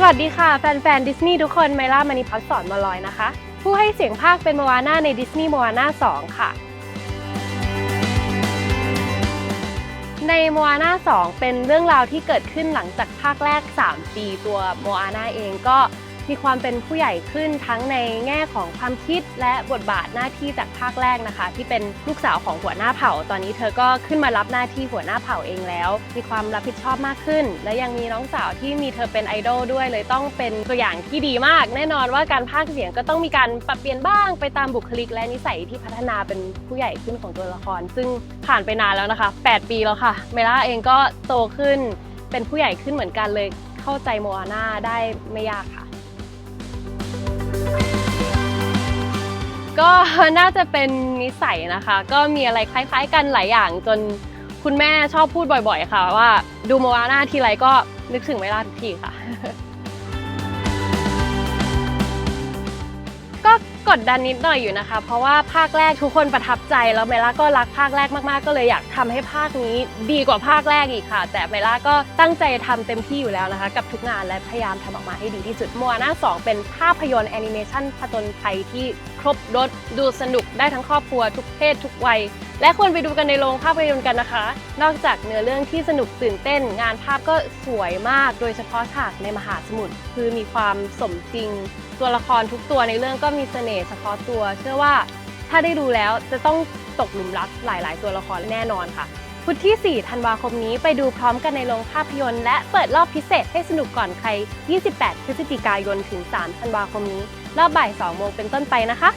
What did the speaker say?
สวัสดีค่ะแฟนๆดิสนีย์ทุกคนไมล่ามานิพัฒสอนมาลอยนะคะ ผู้ให้เสียงภาคเป็นโมอาน่าในดิสนีย์โมอาน่า2 ค่ะ ในโมอาน่า2เป็นเรื่องราวที่เกิดขึ้นหลังจากภาคแรก 3 ปีตัวโมอาน่าเองก็ มีความเป็นผู้ใหญ่ขึ้นทั้งในแง่ของความคิดและบทบาทหน้าที่จากภาคแรกนะคะ ที่เป็นลูกสาวของหัวหน้าเผ่า ตอนนี้เธอก็ขึ้นมารับหน้าที่หัวหน้าเผ่าเองแล้ว มีความรับผิดชอบมากขึ้น และยังมีน้องสาวที่มีเธอเป็นไอดอลด้วย เลยต้องเป็นตัวอย่างที่ดีมาก แน่นอนว่าการพากย์เสียงก็ต้องมีการปรับเปลี่ยนบ้างไปตามบุคลิกและนิสัยที่พัฒนาเป็นผู้ใหญ่ขึ้นของตัวละคร ซึ่งผ่านไปนานแล้วนะคะ 8 ปีแล้วค่ะ เมล่าเองก็โตขึ้น เป็นผู้ใหญ่ขึ้นเหมือนกันเลย เข้าใจโมอาน่าได้ไม่ยากค่ะ ก็น่าจะเป็นนิสัยนะคะ ก็มีอะไรคล้าย ๆ กันหลายอย่างจนคุณแม่ชอบพูดบ่อย ๆ ค่ะ ว่าดูโมอาน่าทีไรก็นึกถึงเวลาทุกทีค่ะ กดดันนิดหน่อยอยู่นะคะ เพราะว่าภาคแรกทุกคนประทับใจแล้วเมล่าก็รักภาคแรกมากๆ ก็เลยอยากทำให้ภาคนี้ดีกว่าภาคแรกอีกค่ะ แต่เมล่าก็ตั้งใจทำเต็มที่อยู่แล้วนะคะ กับทุกงานและพยายามทำออกมาให้ดีที่สุดมัวหน้า 2 เป็นภาพยนตร์แอนิเมชันผจญภัยที่ครบรถดูสนุกได้ทั้งครอบครัวทุกเพศทุกวัย และควรไปดูกันในโรงภาพยนตร์กันนะคะ นอกจากเนื้อเรื่องที่สนุกตื่นเต้น งานภาพก็สวยมาก โดยเฉพาะฉากในมหาสมุทรคือมีความสมจริง ตัวละครทุกตัวในเรื่องก็มีเสน่ห์เฉพาะตัว เชื่อว่าถ้าได้ดูแล้วจะต้องตกหลุมรักหลาย ๆ ตัวละครแน่นอนค่ะพุธที่ 4 ธันวาคมนี้ไปดูพร้อมกันในโรงภาพยนตร์ และเปิดรอบพิเศษให้สนุกก่อนใคร 28 พฤศจิกายนถึง 3 ธันวาคมนี้ รอบบ่าย 2 โมงเป็นต้นไปนะคะ